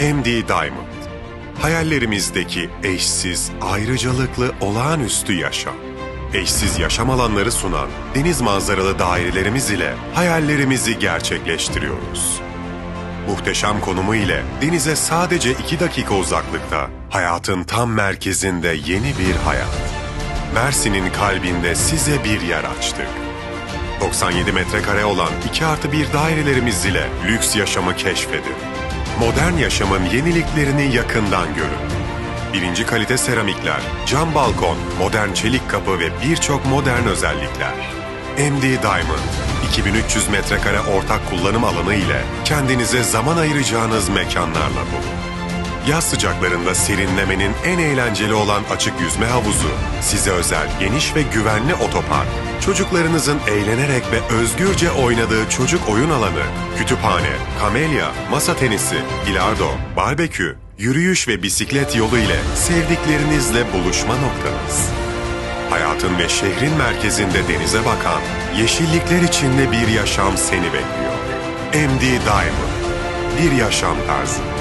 MD Diamond. Hayallerimizdeki eşsiz, ayrıcalıklı, olağanüstü yaşam. Eşsiz yaşam alanları sunan deniz manzaralı dairelerimiz ile hayallerimizi gerçekleştiriyoruz. Muhteşem konumu ile denize sadece 2 dakika uzaklıkta, hayatın tam merkezinde yeni bir hayat. Mersin'in kalbinde size bir yer açtık. 97 metrekare olan 2 artı 1 dairelerimiz ile lüks yaşamı keşfedin. Modern yaşamın yeniliklerini yakından görün. Birinci kalite seramikler, cam balkon, modern çelik kapı ve birçok modern özellikler. MD Diamond, 2300 metrekare ortak kullanım alanı ile kendinize zaman ayıracağınız mekanlarla dolu. Yaz sıcaklarında serinlemenin en eğlenceli olan açık yüzme havuzu, size özel geniş ve güvenli otopark, çocuklarınızın eğlenerek ve özgürce oynadığı çocuk oyun alanı, kütüphane, kamelya, masa tenisi, bilardo, barbekü, yürüyüş ve bisiklet yolu ile sevdiklerinizle buluşma noktanız. Hayatın ve şehrin merkezinde denize bakan, yeşillikler içinde bir yaşam seni bekliyor. MD Diamond, bir yaşam tarzı.